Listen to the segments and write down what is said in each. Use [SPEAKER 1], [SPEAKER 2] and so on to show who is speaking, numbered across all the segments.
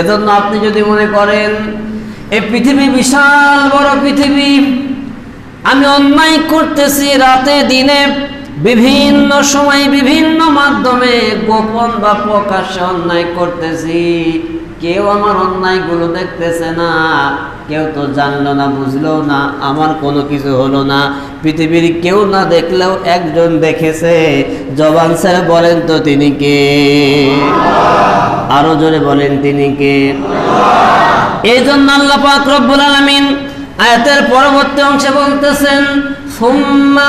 [SPEAKER 1] এজন্য আপনি যদি মনে করেন এই পৃথিবী বিশাল বড় পৃথিবী, আমি অন্যায় করতেছি রাতে দিনে, বিভিন্ন সময় বিভিন্ন মাধ্যমে গোপন বা প্রকাশ্যে অন্যায় করতেছি। কেউ আমার অন্যায়গুলো দেখতেছে না, কেউ তো জানলো না, বুঝলো না, আমার কোনো কিছু হলো না। পৃথিবীর কেউ না দেখলেও একজন দেখেছে, জবান স্যার বলেন তো তিনি কে? আরও জোরে বলেন তিনি কে? এই জন্য আল্লাহ পাক রব্বুল আলামিন আয়াতের পরবর্তী অংশে বলতেছেন, সুম্মা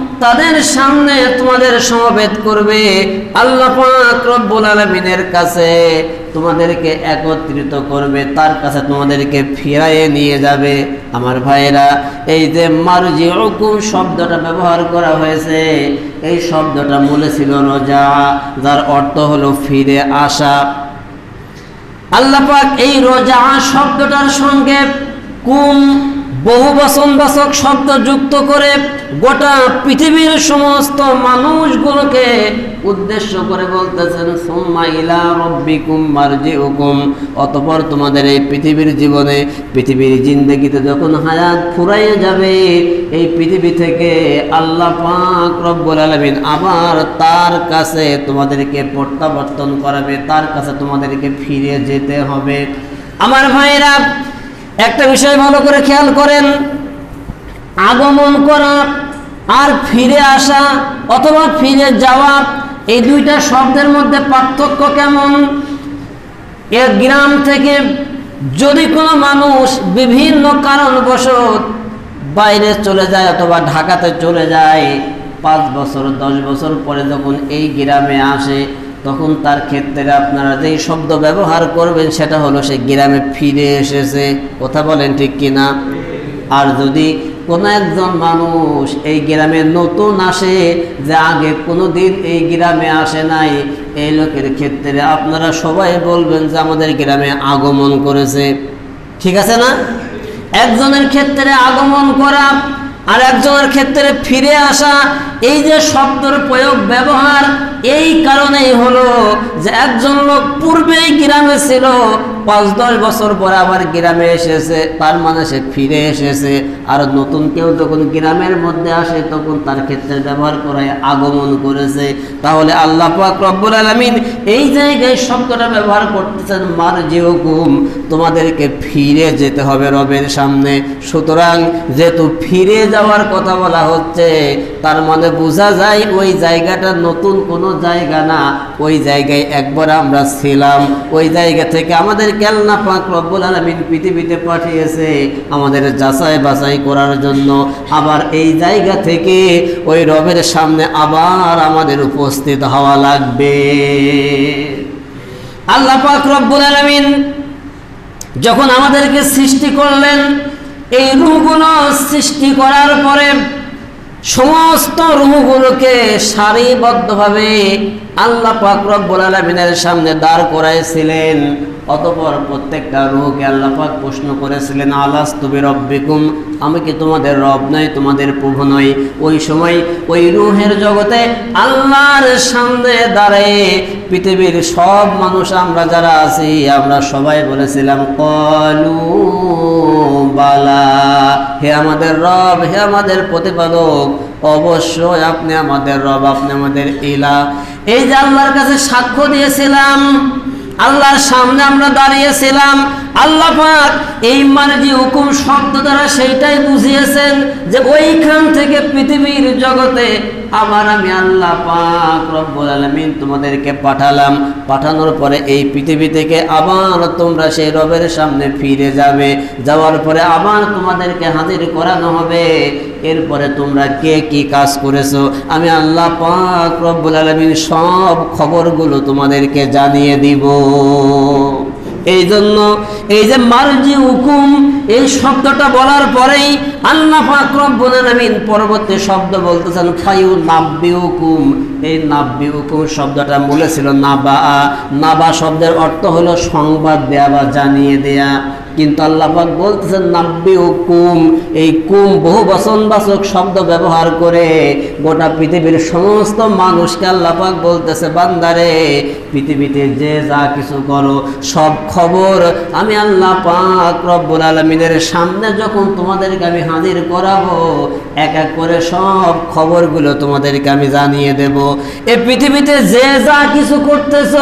[SPEAKER 1] তাদের সামনে তোমাদের সমবেত করবে। আল্লাহ রব্বুল আলামিনের কাছে তোমাদেরকে একত্রিত করবে, তার কাছে তোমাদেরকে ফিরাইয়ে নিয়ে যাবে। আমার ভাইয়েরা, এই যে মারুজি মারজিউকুম শব্দটা ব্যবহার করা হয়েছে, এই শব্দটা মূলে ছিল রোজা, যার অর্থ হলো ফিরে আসা। আল্লাহ পাক এই রোজা শব্দটার সঙ্গে কুম বহু বচনবাচক শব্দ যুক্ত করে গোটা পৃথিবীর সমস্ত মানুষগুলোকে উদ্দেশ্য করে বলতেছেন, সুম্মা ইলা মারজিউকুম। অতঃপর তোমাদের এই পৃথিবীর জীবনে, পৃথিবীর জিন্দগিতে যখন হায়াত ফুরাইয়ে যাবে, এই পৃথিবী থেকে আল্লাহ পাক রব্বুল আলামিন আবার তার কাছে তোমাদেরকে প্রত্যাবর্তন করাবে, তার কাছে তোমাদেরকে ফিরে যেতে হবে। আমার ভাইরা একটা বিষয় ভালো করে খেয়াল করেন। আগমন করা আর ফিরে আসা অথবা ফিরে যাওয়া, এই দুইটা শব্দের মধ্যে পার্থক্য কেমন? এ গ্রাম থেকে যদি কোনো মানুষ বিভিন্ন কারণবশত বাইরে চলে যায় অথবা ঢাকাতে চলে যায়, পাঁচ বছর, দশ বছর পরে যখন এই গ্রামে আসে তখন তার ক্ষেত্রে আপনারা যেই শব্দ ব্যবহার করবেন সেটা হলো সে গ্রামে ফিরে এসেছে। কথা বলেন ঠিক কিনা? আর যদি কোনো একজন মানুষ এই গ্রামে নতুন আসে যে আগে কোনো দিন এই গ্রামে আসে নাই, এই লোকের ক্ষেত্রে আপনারা সবাই বলবেন যে আমাদের গ্রামে আগমন করেছে। ঠিক আছে না? একজনের ক্ষেত্রে আগমন করা আর একজনের ক্ষেত্রে ফিরে আসা, এই যে শব্দের প্রয়োগ ব্যবহার, এই কারণেই হলো যে একজন লোক পূর্বেই গ্রামে ছিল পাঁচ, দশ বছর পরে আবার গ্রামে এসেছে, তার মানে সে ফিরে এসেছে। আর নতুন কেউ যখন গ্রামের মধ্যে আসে, তখন তার ক্ষেত্রে ব্যবহার করায় আগমন করেছে। তাহলে আল্লাহ পাক রব্বুল আলামিন এই জায়গায় শব্দটা ব্যবহার করতেছেন মার যেরকম তোমাদেরকে ফিরে যেতে হবে রবের সামনে। সুতরাং যেহেতু ফিরে যাওয়ার কথা বলা হচ্ছে তার মানে বোঝা যায় ওই জায়গাটা নতুন কোনো জায়গা না। ওই জায়গায় একবার আমরা ছিলাম। ওই জায়গা থেকে আমাদের কেলনা পাক রব্বুল আলমিন পৃথিবীতে পাঠিয়েছে আমাদের যাচাই বাছাই করার জন্য। আবার এই জায়গা থেকে ওই রবের সামনে আবার আমাদের উপস্থিত হওয়া লাগবে। আল্লাহ পাক রব্বুল আলমিন যখন আমাদেরকে সৃষ্টি করলেন, এই রুহগুলো সৃষ্টি করার পরে সমস্ত রুহগুলোকে সারিবদ্ধভাবে আল্লাহ পাক রব্বুল আলামিনের সামনে দাঁড় করাইছিলেন। অতপর প্রত্যেকটা রুহকে আল্লাহ পাক প্রশ্ন করেছিলেন আলাস তুমি রব্বিকুম আমি কি তোমাদের রব নই, তোমাদের প্রভু নই? ওই সময় ওই রুহের জগতে আল্লাহর সামনে দাঁড়িয়ে পৃথিবীর সব মানুষ, আমরা যারা আছি, আমরা সবাই বলেছিলাম, কলু বালা, হে আমাদের রব, হে আমাদের প্রতিপালক, অবশ্যই আপনি আমাদের রব, আপনি আমাদের ইলা। এই যে আল্লাহর কাছে সাক্ষ্য দিয়েছিলাম আল্লাহর সামনে আমরা দাঁড়িয়েছিলাম। আল্লাহ এই যে হুকুম শব্দ দ্বারা সেইটাই বুঝিয়েছেন যে ওইখান থেকে পৃথিবীর জগতে আবার আমি আল্লাহ পাক রব্বুল আলামিন তোমাদেরকে পাঠালাম। পাঠানোর পরে এই পৃথিবী থেকে আবার তোমরা সেই রবের সামনে ফিরে যাবে। যাওয়ার পরে আবার তোমাদেরকে হাজির করানো হবে। এরপরে তোমরা কে কি কাজ করেছ? আমি আল্লাহ পাক রব্বুল আলামিন সব খবরগুলো তোমাদেরকে জানিয়ে দিব। এই জন্য এই যে মার্জি হুকুম এই শব্দটা বলার পরেই আল্লাহ পাক রব্বুল পরবর্তী শব্দ বলতেছেন খায়ু নাব্বি হুকুম এই নাব্বি হুকুম শব্দটা মূলে ছিল নাবা। নাবা শব্দের অর্থ হলো সংবাদ দেয়া বা জানিয়ে দেয়া। কিন্তু আল্লাহ পাক বলতেছেন, নাব্বি হুকুম। এই কুম বহু বচনবাচক শব্দ ব্যবহার করে গোটা পৃথিবীর সমস্ত মানুষকে আল্লাহ পাক বলতেছে, বান্দারে, পৃথিবীতে যে যা কিছু করো, সব খবর আমি আল্লাহ পাক রব্বুল আলমিনের সামনে যখন তোমাদেরকে আমি হাজির করাবো, এক এক করে সব খবরগুলো তোমাদেরকে আমি জানিয়ে দেব। এই পৃথিবীতে যে যা কিছু করতেছ,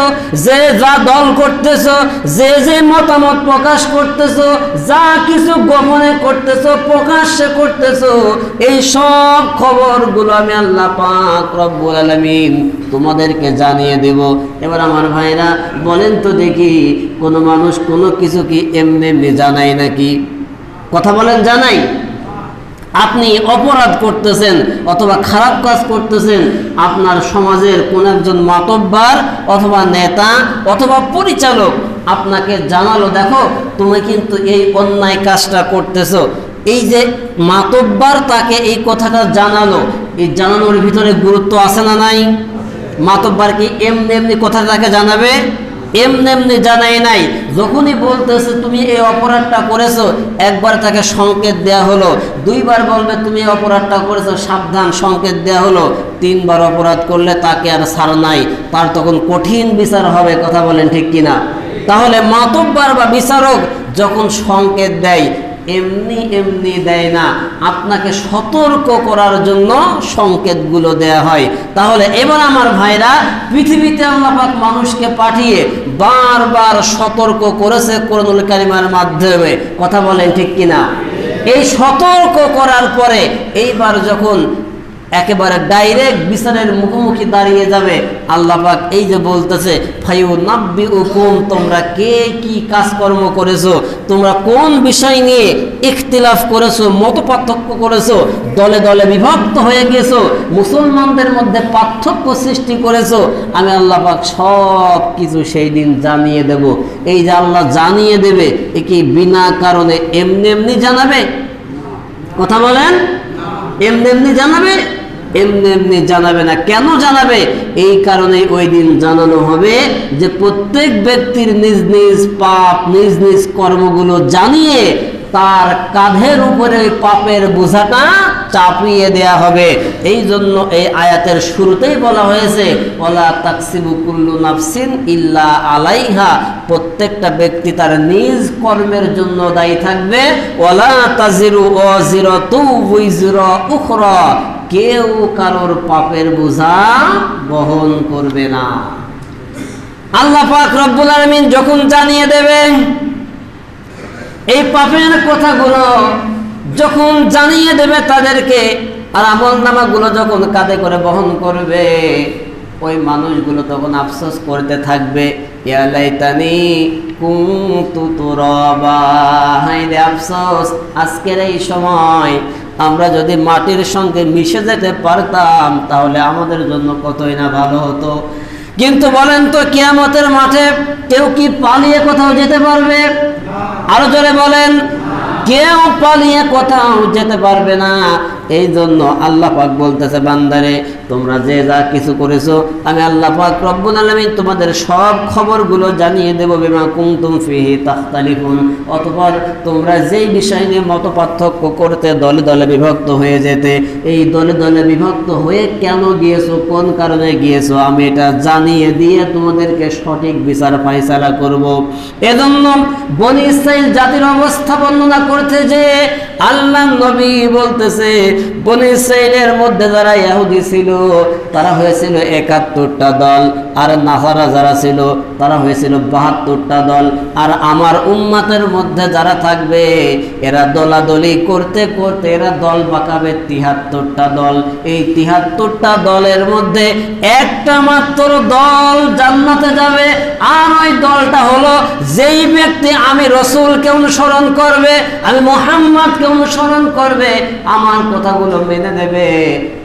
[SPEAKER 1] যে যা দল করতেছো, যে যে মতামত প্রকাশ করতেছো, যা কিছু গোপনে করতেছো, প্রকাশ্যে করতেছো, এই সব খবরগুলো আমি আল্লাহ পাক রব্বুল আলামিন তোমাদেরকে জানিয়ে দেব। এবার আমার ভাইরা, বলেন তো দেখি, কোনো মানুষ কোনো কিছু কি এমনি এমনি জানাই নাকি? কথা বলেন, জানাই। আপনি অপরাধ করতেছেন অথবা খারাপ কাজ করতেছেন, আপনার সমাজের কোন একজন মাতব্বার অথবা নেতা অথবা পরিচালক আপনাকে জানালো, দেখো, তুমি কিন্তু এই অন্যায় কাজটা করতেছো। এই যে মাতব্বার তাকে এই কথাটা জানালো, এই জানানোর ভিতরে গুরুত্ব আছে না নাই? মাতব্বার কি এমনি এমনি কথা তাকে জানাবে? এমনি এমনি জানাই নাই। যখনই বলতেছে, তুমি এই অপরাধটা করেছ, একবার তাকে সংকেত দেয়া হলো। দুইবার বলবে, তুমি এই অপরাধটা করেছ, সাবধান, সংকেত দেয়া হলো। তিনবার অপরাধ করলে তাকে আর ছাড় নাই। তার তখন কঠিন বিচার হবে, কথা বলেন ঠিক কিনা? তাহলে মাতব্বার বা বিচারক যখন সংকেত দেয়, এমনি এমনি দেয় না। আপনাকে সতর্ক করার জন্য সংকেতগুলো দেয়া হয়। তাহলে এবার আমার ভাইরা, পৃথিবীতে আল্লাপাক মানুষকে পাঠিয়ে বারবার সতর্ক করেছে করনুল কারিমার মাধ্যমে। কথা বলেন ঠিক কিনা? এই সতর্ক করার পরে এইবার যখন একেবারে ডাইরেক্ট বিচারের মুখোমুখি দাঁড়িয়ে যাবে। আল্লাহ পাক এই যে বলতেছে ফাইউ নাব্বি উকুম তোমরা কে কি কাজকর্ম করেছ? তোমরা কোন বিষয় নিয়ে ইখতিলাফ করেছ, মত পার্থক্য করেছ? দলে দলে বিভক্ত হয়ে গেছো, মুসলমানদের মধ্যে পার্থক্য সৃষ্টি করেছ। আমি আল্লাহ পাক সব কিছু সেই দিন জানিয়ে দেব। এই যে আল্লাহ জানিয়ে দেবে, এ কি বিনা কারণে এমনি এমনি জানাবে? কথা বলেন? এমনি এমনি জানাবে? এমনি এমনি জানাবে না। কেন জানাবে? এই কারণে ওই দিন জানানো হবে যে প্রত্যেক ব্যক্তির নিজ নিজ পাপ, নিজ নিজ কর্মগুলো জানিয়ে তার কাঁধের উপরে পাপের বোঝাটা চাপিয়ে দেয়া হবে। এই জন্য এই আয়াতের শুরুতেই বলা হয়েছে ইল্লা আলাইহা। প্রত্যেকটা ব্যক্তি তার নিজ কর্মের জন্য দায়ী থাকবে। ওলা তাজিরু অজিরতু উইজরা উখরা। কেউ কারোর পাপের বোঝা বহন করবে না। আল্লাহ পাক রব্বুল আলামিন যখন জানিয়ে দেবে, এই পাপের কথাগুলো যখন জানিয়ে দেবে তাদেরকে, আর আমল নামাগুলো যখন কাঁধে করে বহন করবে, ওই মানুষগুলো তখন আফসোস করতে থাকবে ইয়ালাইতানি কুনতু তুরাবা হাই আফসোস, আজকের এই সময় আমরা যদি মাটির সঙ্গে মিশে যেতে পারতাম, তাহলে আমাদের জন্য কতই না ভালো হতো। কিন্তু বলেন তো, কিয়ামতের মাঠে কেউ কি পালিয়ে কোথাও যেতে পারবে? আরও জোরে বলেন, কেউ পালিয়ে কোথাও যেতে পারবে না। এই জন্য আল্লাহ পাক বলতেছে, বান্দারে, তোমরা যে যা কিছু করেছ, আমি আল্লাহ পাক রব্বুল আলামিন তোমাদের সব খবরগুলো জানিয়ে দেব, বিমা কুনতুম ফিহি তাখতালিফুন। অতঃপর তোমরা যেই বিষয় নিয়ে মত পার্থক্য করতে দলে দলে বিভক্ত হয়ে যেতে, এই দলে দলে বিভক্ত হয়ে কেন গিয়েছো, কোন কারণে গিয়েছো, আমি এটা জানিয়ে দিয়ে তোমাদেরকে সঠিক বিচার ফাইসালা করব। এজন্য বনি ইসরাইল জাতির অবস্থা বর্ণনা করতে যে, আল্লাহ নবী বলতেছে বনি মধ্যে যারা ইহুদি ছিল, তারা হয়েছিল একাত্তরটা দল। আর নাসারা যারা ছিল, তারা হয়েছিল বাহাত্তরটা দল। আর আমার উম্মাতের মধ্যে যারা থাকবে, এরা দলাদলি করতে করতে এরা দল পাকাবে তিহাত্তরটা দল। এই তিহাত্তরটা দলের মধ্যে একটা মাত্র দল জান্নাতে যাবে। আর ওই দলটা হলো যেই ব্যক্তি আমি রসুলকে অনুসরণ করবে, আমি মোহাম্মদকে অনুসরণ করবে, আমার কথা কথাগুলো মেনে নেবে,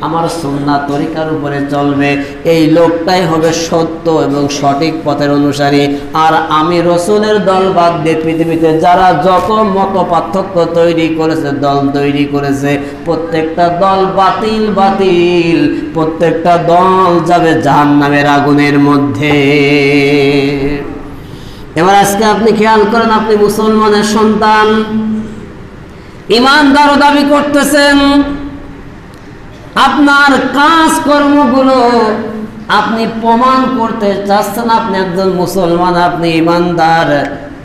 [SPEAKER 1] আমার সুন্নাহ তরিকার উপরে চলবে। এই লোকটাই হবে সত্য এবং সঠিক পথের অনুসারী। আর আমি রসুলের দল বাদ দিয়ে পৃথিবীতে যারা যত মত পার্থক্য তৈরি করেছে, দল তৈরি করেছে, প্রত্যেকটা দল বাতিল বাতিল। প্রত্যেকটা দল যাবে জাহান্নামের আগুনের মধ্যে। এবার আজকে আপনি খেয়াল করেন, আপনি মুসলমানের সন্তান। ইমানদার দাবি করতেছেন, আপনার কাজ কর্মগুলো আপনি প্রমাণ করতে চাচ্ছেন, আপনি একজন মুসলমান, আপনি ইমানদার।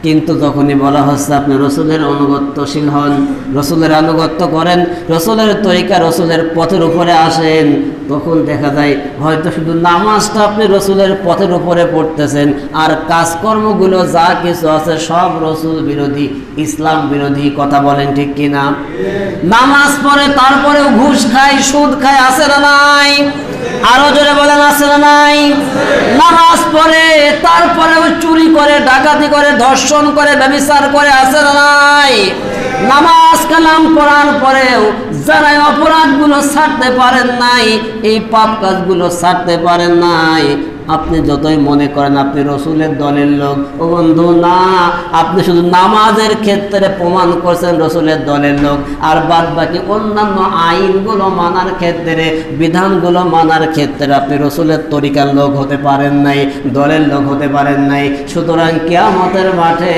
[SPEAKER 1] কিন্তু তখনই বলা হচ্ছে আপনি রসুলের অনুগত্যশীল হন, রসুলের আনুগত্য করেন, রসুলের তরিকা রসুলের পথের উপরে আসেন, তখন দেখা যায় হয়তো শুধু নামাজটা আপনি রসুলের পথের উপরে পড়তেছেন, আর কাজকর্মগুলো যা কিছু আছে সব রসুল বিরোধী, ইসলাম বিরোধী কথা বলেন ঠিক কিনা? নামাজ পড়ে তারপরেও ঘুষ খায়, সুদ খায়, আছে না নাই? আরও জোরে বলেন, আছে না নাই? নামাজ পড়ে, তারপরেও চুরি করে, ডাকাতি করে, ধর্ষণ করে, ব্যবিচার করে, আছে না নাই? নামাজ কালাম পড়ার পরেও যারা অপরাধ অপরাধগুলো ছাড়তে পারেন নাই, এই পাপ কাজগুলো ছাড়তে পারেন নাই। আপনি যতই মনে করেন আপনি রসুলের দলের লোক। ও বন্ধু, না, আপনি শুধু নামাজের ক্ষেত্রে প্রমাণ করছেন রসুলের দলের লোক। আর বাদ বাকি অন্যান্য আইনগুলো মানার ক্ষেত্রে, বিধানগুলো মানার ক্ষেত্রে আপনি রসুলের তরিকার লোক হতে পারেন নাই, দলের লোক হতে পারেন নাই। সুতরাং কেয়ামতের মাঠে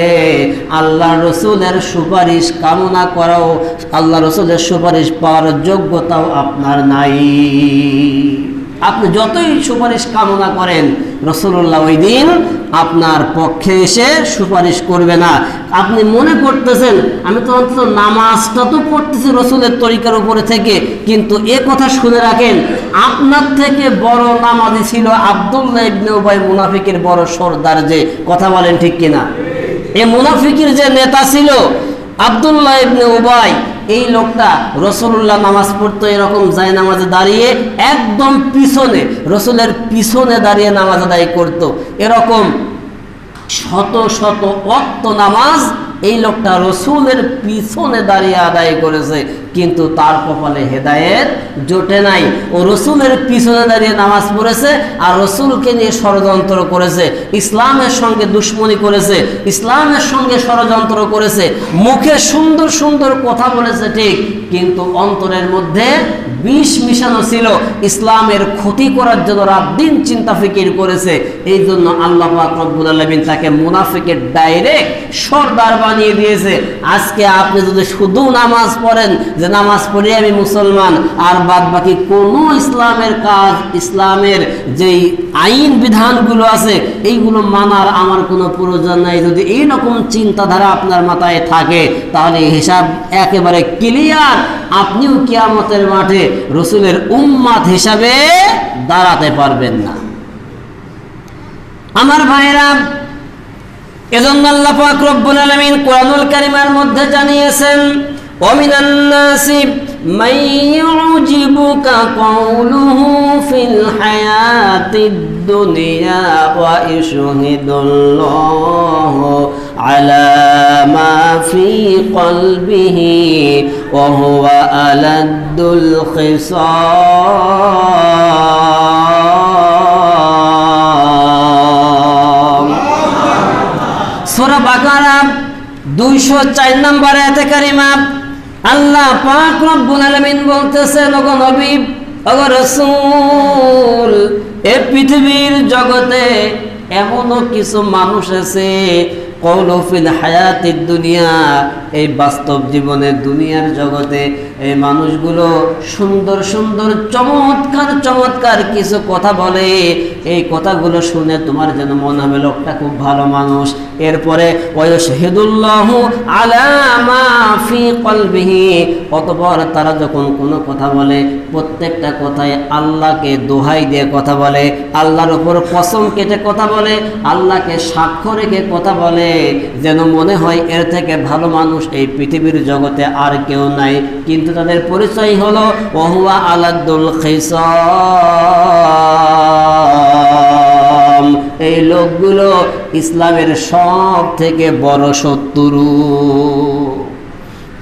[SPEAKER 1] আল্লাহ রসুলের সুপারিশ কামনা করাও আল্লাহ রসুলের সুপারিশ পাওয়ার যোগ্যতাও আপনার নাই। আপনি যতই সুপারিশ কামনা করেন রসুল্লাহ ওই দিন আপনার পক্ষে এসে সুপারিশ করবে না। আপনি মনে করতেছেন, আমি তো অন্তত নামাজটা তো পড়তেছি রসুলের তরিকার উপরে থেকে, কিন্তু এ কথা শুনে রাখেন, আপনার থেকে বড় নামাজি ছিল আবদুল্লাহ ইবনে উবাই মুনাফিকের বড় সর্দার যে, কথা বলেন ঠিক কিনা? এ মুনাফিকের যে নেতা ছিল আবদুল্লাহ ইবনে উবাই, এই লোকটা রসুল্লাহ নামাজ পড়তো, এরকম যায় নামাজে দাঁড়িয়ে একদম পিছনে, রসুলের পিছনে দাঁড়িয়ে নামাজ আদায় করতো। এরকম শত শত অত্ত নামাজ এই লোকটা রসুলের পিছনে দাঁড়িয়ে আদায় করেছে, কিন্তু তার কপালে হেদায়েত জোটে নাই। ও রসুলের পিছনে দাঁড়িয়ে নামাজ পড়েছে আর রসুলকে নিয়ে ষড়যন্ত্র করেছে, ইসলামের সঙ্গে দুশ্মনী করেছে, ইসলামের সঙ্গে ষড়যন্ত্র করেছে, মুখে সুন্দর সুন্দর কথা বলেছে, ঠিক কিন্তু অন্তরের মধ্যে বিষ মিশানো ছিল। ইসলামের ক্ষতি করার জন্য রাত দিন চিন্তা ফিকির করেছে। এই জন্য আল্লাহ রব্বুল আলমিন তাকে মুনাফিকের ডাইরেক্ট সর্দার বানিয়ে দিয়েছে। আজকে আপনি যদি শুধু নামাজ পড়েন, যে নামাজ পড়ে আমি মুসলমান, আর বাদ বাকি কোনো ইসলামের কাজ, ইসলামের যেই আইন বিধানগুলো আছে, এইগুলো মানার আমার কোনো প্রয়োজন নাই। যদি এই রকম চিন্তাধারা আপনার মাথায় থাকে, তাহলে হিসাব একেবারে ক্লিয়ার আপনিও কিয়ামতের মাঠে রসুলের উম্মাদ হিসাবে দাঁড়াতে পারবেন না। আমার ভাইরা এজন্য আল্লাহ পাক রব্বুল আলামিন কোরআনুল কারীমের মধ্যে জানিয়েছেন, ওমিনান নাসি মান ইউজিবুকা কওলুহু ফিল হায়াতিদ দুনিয়া ওয়া ইশহিদুল্লাহু দুইশো চার নম্বর এতে কারিমা, আল্লাহ পাক রব্বুল আলামিন বলতেছেন এ পৃথিবীর জগতে এমনও কিছু মানুষ আছে কৌলফিল হায়াতের দুনিয়া এই বাস্তব জীবনের দুনিয়ার জগতে এই মানুষগুলো সুন্দর সুন্দর, চমৎকার চমৎকার কিছু কথা বলে। এই কথাগুলো শুনে তোমার যেন মনে হবে লোকটা খুব ভালো মানুষ। এরপরে অতপর তারা যখন কোনো কথা বলে, প্রত্যেকটা কথায় আল্লাহকে দোহাই দিয়ে কথা বলে, আল্লাহর উপর কসম কেটে কথা বলে, আল্লাহকে সাক্ষ্য রেখে কথা বলে। যেন মনে হয় এর থেকে ভালো মানুষ এই পৃথিবীর জগতে আর কেউ নাই। কিন্তু তাদের পরিচয় হলো, ওহুয়া আলাদুল খিসাম। এই লোকগুলো ইসলামের সব থেকে বড় শত্রু।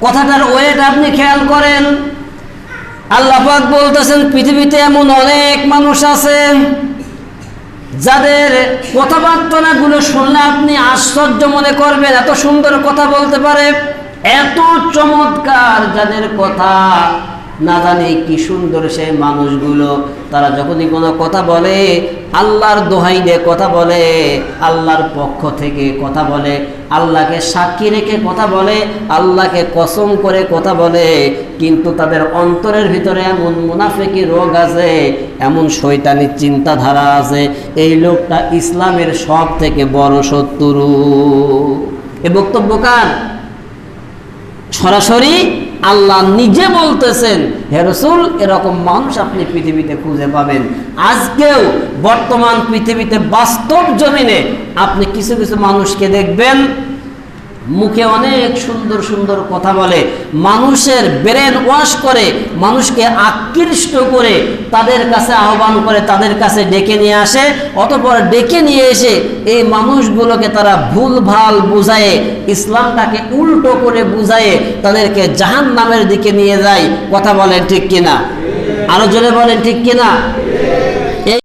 [SPEAKER 1] কথাটার ওয়েট আপনি খেয়াল করেন। আল্লাপাক বলতেছেন, পৃথিবীতে এমন অনেক মানুষ আছে, যাদের কথাবার্তাগুলো শুনলে আপনি আশ্চর্য মনে করবেন, এত সুন্দর কথা বলতে পারে। এত চমৎকার যাদের কথা না জানি কি সুন্দর সেই মানুষগুলো, তারা যখনই কোনো কথা বলে, আল্লাহর দোহাই দিয়ে কথা বলে, আল্লাহর পক্ষ থেকে কথা বলে, আল্লাহকে সাক্ষী রেখে কথা বলে, আল্লাহকে কসম করে কথা বলে, কিন্তু তাদের অন্তরের ভিতরে এমন মুনাফেকি রোগ আছে, এমন শৈতানি চিন্তাধারা আছে, এই লোকটা ইসলামের সব থেকে বড় শত্রু। এ বক্তব্য কার? সরাসরি আল্লাহ নিজে বলতেছেন, হে রসুল, এরকম মানুষ আপনি পৃথিবীতে খুঁজে পাবেন। আজকেও বর্তমান পৃথিবীতে বাস্তব জমিনে আপনি কিছু কিছু মানুষকে দেখবেন মুখে অনেক সুন্দর সুন্দর কথা বলে, মানুষের ব্রেন ওয়াশ করে, মানুষকে আকৃষ্ট করে তাদের কাছে আহ্বান করে, তাদের কাছে ডেকে নিয়ে আসে, অতপর ডেকে নিয়ে এসে এই মানুষগুলোকে তারা ভুলভাল বুঝায়ে, ইসলামটাকে উল্টো করে বুঝায়ে তাদেরকে জাহান নামের দিকে নিয়ে যায়। কথা বলেন ঠিক কিনা? আরও জোরে বলেন ঠিক কিনা?